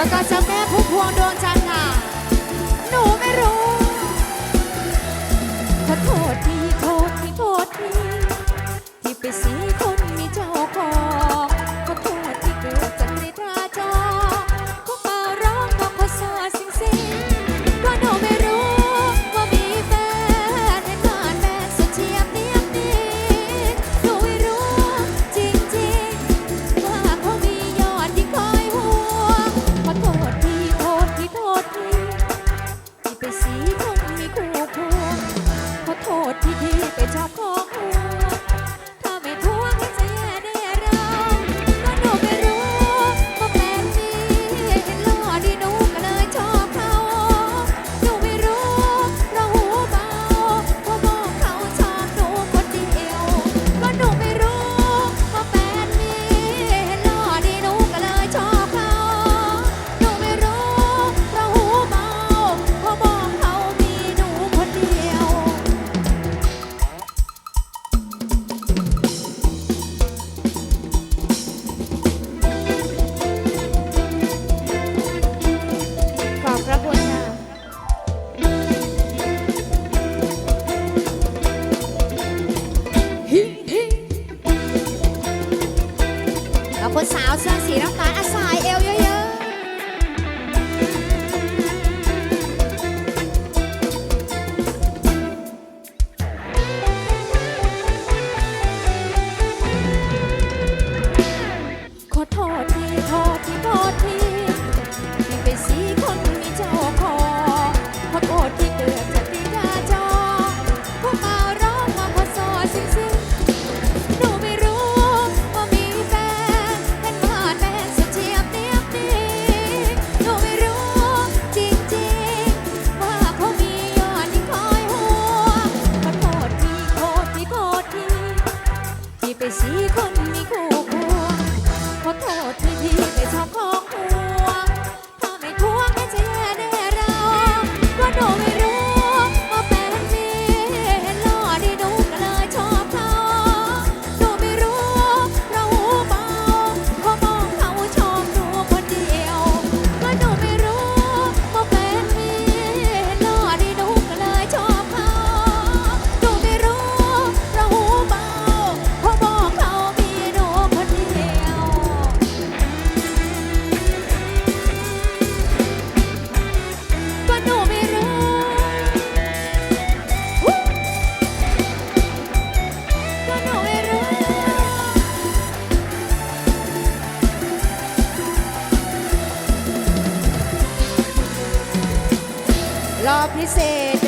แล้วก็จะแม่ผู้พวงดวงจันทร์ค่ะ หนูไม่รู้ขอโทษที โอที่โอที่ที่ไปสีคนมีเจ้าคอขอโทษที่เกิดจากที่กาจอพวกมาร้องมาพอสอซึ่งซึ่งหนูไม่รู้ว่ามีแฟนเห็นมาดแฟนสุดเทียบเนียบดีหนูไม่รู้จริงจริงว่าเขามียอนที่คอยหัวขอโทษที่โอที่โอที่ที่ไปสีคน dizer.